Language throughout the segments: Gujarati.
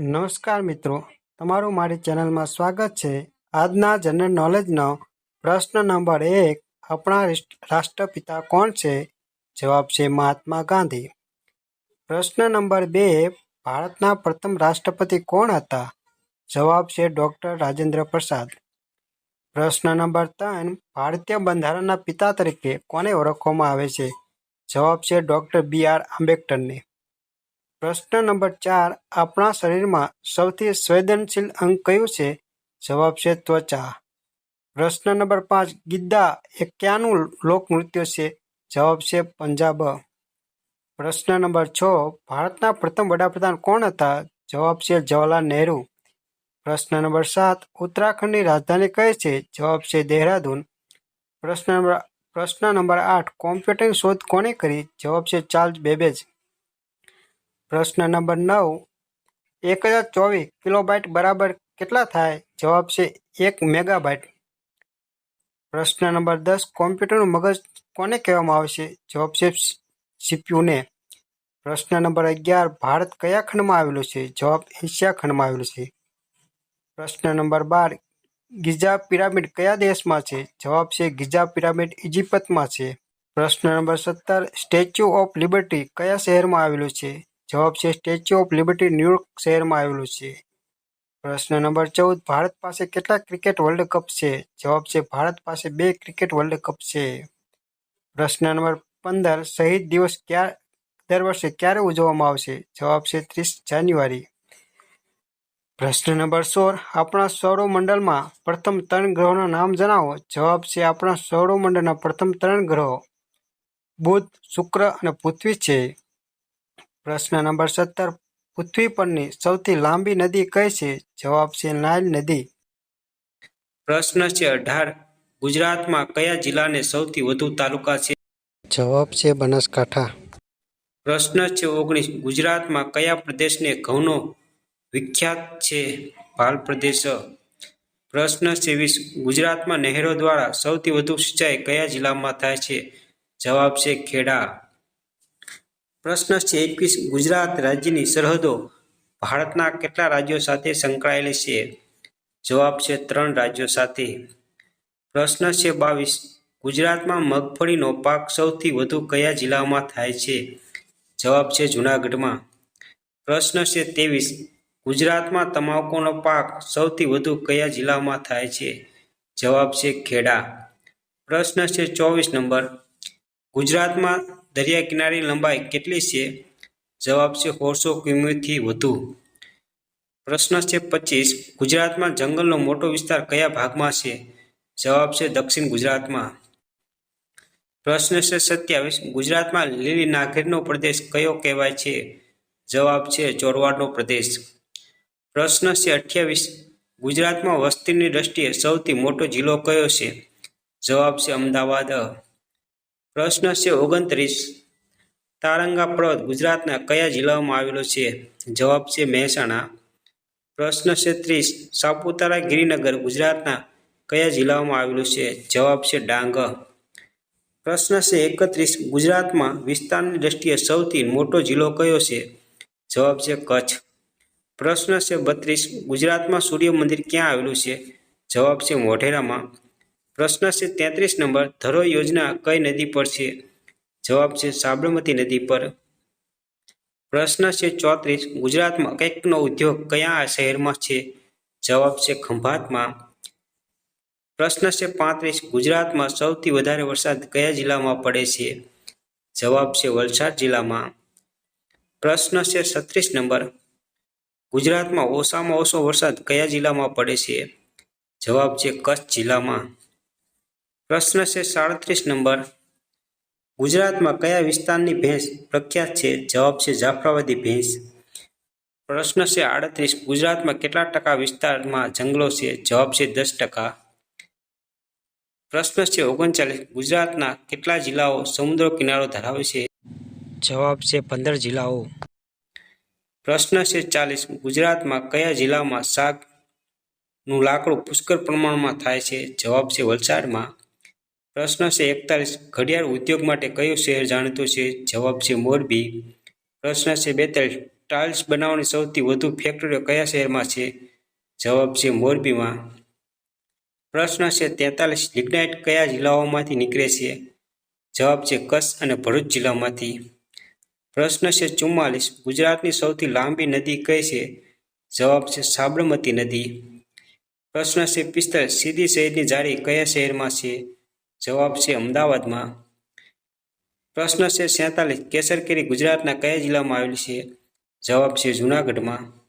નમસ્કાર મિત્રો, તમારું મારી ચેનલમાં સ્વાગત છે. આજના જનરલ નોલેજનો પ્રશ્ન નંબર એક, આપણા રાષ્ટ્રપિતા કોણ છે? જવાબ છે મહાત્મા ગાંધી. પ્રશ્ન નંબર બે, ભારતના પ્રથમ રાષ્ટ્રપતિ કોણ હતા? જવાબ છે ડૉક્ટર રાજેન્દ્ર પ્રસાદ. પ્રશ્ન નંબર ત્રણ, ભારતીય બંધારણના પિતા તરીકે કોને ઓળખવામાં આવે છે? જવાબ છે ડૉક્ટર બી આર આંબેડકરને. પ્રશ્ન નંબર ચાર, આપણા શરીરમાં સૌથી સંવેદનશીલ અંગ કયું છે? જવાબ છે ત્વચા. પ્રશ્ન નંબર પાંચ, ગિદ્દા એ ક્યાંનું લોકનૃત્ય છે? જવાબ છે પંજાબ. પ્રશ્ન નંબર છ, ભારતના પ્રથમ વડાપ્રધાન કોણ હતા? જવાબ છે જવાહરલાલ નહેરુ. પ્રશ્ન નંબર સાત, ઉત્તરાખંડની રાજધાની કઈ છે? જવાબ છે દેહરાદૂન. પ્રશ્ન નંબર પ્રશ્ન નંબર આઠ કોમ્પ્યુટરની શોધ કોણે કરી? જવાબ છે ચાર્લ્સ બેબેજ. પ્રશ્ન નંબર નવ, એક હજાર ચોવીસ કિલોબાઇટ બરાબર કેટલા થાય? જવાબ છે એક મેગાબાઇટ. પ્રશ્ન નંબર દસ, કોમ્પ્યુટરનું મગજ કોને કહેવામાં આવે છે? જવાબ છે સીપીયુને. પ્રશ્ન નંબર અગિયાર, ભારત કયા ખંડમાં આવેલું છે? જવાબ એશિયા ખંડમાં આવેલું છે. પ્રશ્ન નંબર બાર, ગીઝા પિરામિડ કયા દેશમાં છે? જવાબ છે ગીઝા પિરામિડ ઇજિપ્તમાં છે. પ્રશ્ન નંબર સત્તર, સ્ટેચ્યુ ઓફ લિબર્ટી કયા શહેરમાં આવેલું છે? જવાબ છે સ્ટેચ્યુ ઓફ લિબર્ટી ન્યુયોર્ક શહેરમાં આવેલું છે. પ્રશ્ન નંબર ચૌદ, ભારત પાસે કેટલા ક્રિકેટ વર્લ્ડ કપ છે? જવાબ છે, ભારત પાસે બે ક્રિકેટ વર્લ્ડ કપ છે. પ્રશ્ન નંબર પંદર, શહીદ દિવસ ક્યાં, દર વર્ષે ક્યારે ઉજવવામાં આવશે? જવાબ છે ત્રીસ જાન્યુઆરી. પ્રશ્ન નંબર સોળ, આપણા સૌરમંડળમાં પ્રથમ ત્રણ ગ્રહોના નામ જણાવો. જવાબ છે, આપણા સૌરમંડળના પ્રથમ ત્રણ ગ્રહો. બુધ, શુક્ર અને પૃથ્વી છે. પ્રશ્ન નંબર સત્તર. પૃથ્વી પરની સૌથી લાંબી નદી કઈ છે? જવાબ છે નાઇલ નદી. પ્રશ્ન છે અઢાર. ગુજરાતમાં કયા જિલ્લાને સૌથી વધુ તાલુકા છે? જવાબ છે બનાસકાંઠા. પ્રશ્ન છે ઓગણીસ. ગુજરાતમાં કયા પ્રદેશને ઘઉંનો વિખ્યાત છે? ભાલ પ્રદેશ. પ્રશ્ન છે વીસ. ગુજરાતમાં નહેરો દ્વારા સૌથી વધુ સિંચાઈ કયા જિલ્લામાં થાય છે? જવાબ છે ખેડા. પ્રશ્ન છે, એકવીસ ગુજરાત રાજ્યની સરહદો ભારતના કેટલા રાજ્યો સાથે સંકળાયેલી છે? જવાબ છે, ત્રણ રાજ્યો સાથે. પ્રશ્ન છે, બાવીસ ગુજરાતમાં મગફળીનો પાક સૌથી વધુ કયા જિલ્લામાં થાય છે? જવાબ છે, જૂનાગઢમાં. પ્રશ્ન છે, ત્રેવીસ ગુજરાતમાં તમાકુનો પાક સૌથી વધુ કયા જિલ્લામાં થાય છે? જવાબ છે, ખેડા. પ્રશ્ન છે, ચોવીસ નંબર ગુજરાતમાં દરિયા કિનારી લંબાઈ કેટલી છે? જવાબ છે સોળસો કિમીથી વધુ. પ્રશ્ન છે પચીસ. ગુજરાતમાં જંગલનો મોટો વિસ્તાર કયા ભાગમાં છે? જવાબ છે દક્ષિણ ગુજરાતમાં. પ્રશ્ન છે સત્યાવીસ. ગુજરાતમાં લીલી નાગેરનો પ્રદેશ કયો કહેવાય છે? જવાબ છે ચોરવાડનો પ્રદેશ. પ્રશ્ન છે અઠ્યાવીસ. ગુજરાતમાં વસ્તીની દ્રષ્ટિએ સૌથી મોટો જિલ્લો કયો છે? જવાબ છે અમદાવાદ. પ્રશ્ન છે ઓગણત્રીસ. તારંગા પર્વત ગુજરાતના કયા જિલ્લામાં આવેલો છે? જવાબ છે મહેસાણા. પ્રશ્ન છે ત્રીસ. સાપુતારા ગિરિનગર ગુજરાતના કયા જિલ્લામાં આવેલું છે? જવાબ છે ડાંગ. પ્રશ્ન છે એકત્રીસ. ગુજરાતમાં વિસ્તારની દ્રષ્ટિએ સૌથી મોટો જિલ્લો કયો છે? જવાબ છે કચ્છ. પ્રશ્ન છે બત્રીસ. ગુજરાતમાં સૂર્ય મંદિર ક્યાં આવેલું છે? જવાબ છે મોઢેરામાં. પ્રશ્ન છે તેત્રીસ નંબર, ધરો યોજના કઈ નદી પર છે? જવાબ છે સાબરમતી નદી પર. પ્રશ્ન છે ચોત્રીસ, ગુજરાતમાં કંઈકનો ઉદ્યોગ કયા શહેરમાં છે? જવાબ છે ખંભાતમાં. પ્રશ્ન છે પાંત્રીસ, ગુજરાતમાં સૌથી વધારે વરસાદ કયા જિલ્લામાં પડે છે? જવાબ છે વલસાડ જિલ્લામાં. પ્રશ્ન છે છત્રીસ નંબર, ગુજરાતમાં ઓછામાં ઓછો વરસાદ કયા જિલ્લામાં પડે છે? જવાબ છે કચ્છ જિલ્લામાં. પ્રશ્ન છે સાડત્રીસ નંબર. ગુજરાતમાં કયા વિસ્તારની ભેંસ પ્રખ્યાત છે? જવાબ છે જાફરાબાદી ભેંસ. પ્રશ્ન છે આડત્રીસ, ગુજરાતમાં કેટલા ટકા વિસ્તારમાં જંગલો છે? જવાબ છે દસ ટકા. પ્રશ્ન છે ઓગણચાલીસ, ગુજરાતના કેટલા જિલ્લાઓ સમુદ્ર કિનારો ધરાવે છે? જવાબ છે પંદર જિલ્લાઓ. પ્રશ્ન છે ચાલીસ, ગુજરાતમાં કયા જિલ્લામાં શાકનું લાકડું પુષ્કળ પ્રમાણમાં થાય છે? જવાબ છે વલસાડમાં. પ્રશ્ન છે એકતાલીસ, ઘડિયાળ ઉદ્યોગ માટે કયું શહેર જાણીતું છે? જવાબ છે મોરબી. પ્રશ્ન છે બેતાલીસ, ટાઇલ્સ બનાવવાની સૌથી વધુ ફેક્ટરીઓ કયા શહેરમાં છે? જવાબ છે મોરબીમાં. પ્રશ્ન છે તેતાલીસ, લિગ્નાઇટ કયા જિલ્લાઓમાંથી નીકળે છે? જવાબ છે કચ્છ અને ભરૂચ જિલ્લામાંથી. પ્રશ્ન છે ચુમ્માલીસ, ગુજરાતની સૌથી લાંબી નદી કઈ છે? જવાબ છે સાબરમતી નદી. પ્રશ્ન છે પિસ્તાલીસ, સીધી શહેરની જાળી કયા શહેરમાં છે? જવાબ છે અમદાવાદમાં. પ્રશ્ન છે સેતાલીસ કેસર કેરી ગુજરાતના કયા જિલ્લામાં આવેલી છે? જવાબ છે જુનાગઢમાં.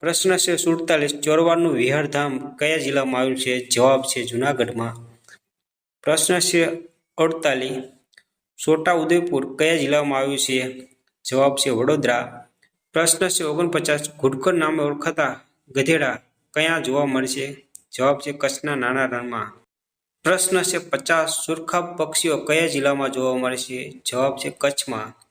પ્રશ્ન છે સુડતાલીસ, ચોરવાડનું વિહારધામ કયા જિલ્લામાં આવેલું છે? જવાબ છે જુનાગઢમાં. પ્રશ્ન છે અડતાલીસ છોટા ઉદયપુર કયા જિલ્લામાં આવ્યું છે? જવાબ છે વડોદરા. પ્રશ્ન છે ઓગણપચાસ, ઘુડખર નામે ઓળખાતા ગધેડા કયા જોવા મળશે જવાબ છે કચ્છના નાના રણમાં. પ્રશ્ન છે પચાસ સુરખાબ પક્ષીઓ કયા જિલ્લામાં જોવા મળે છે? જવાબ છે કચ્છમાં.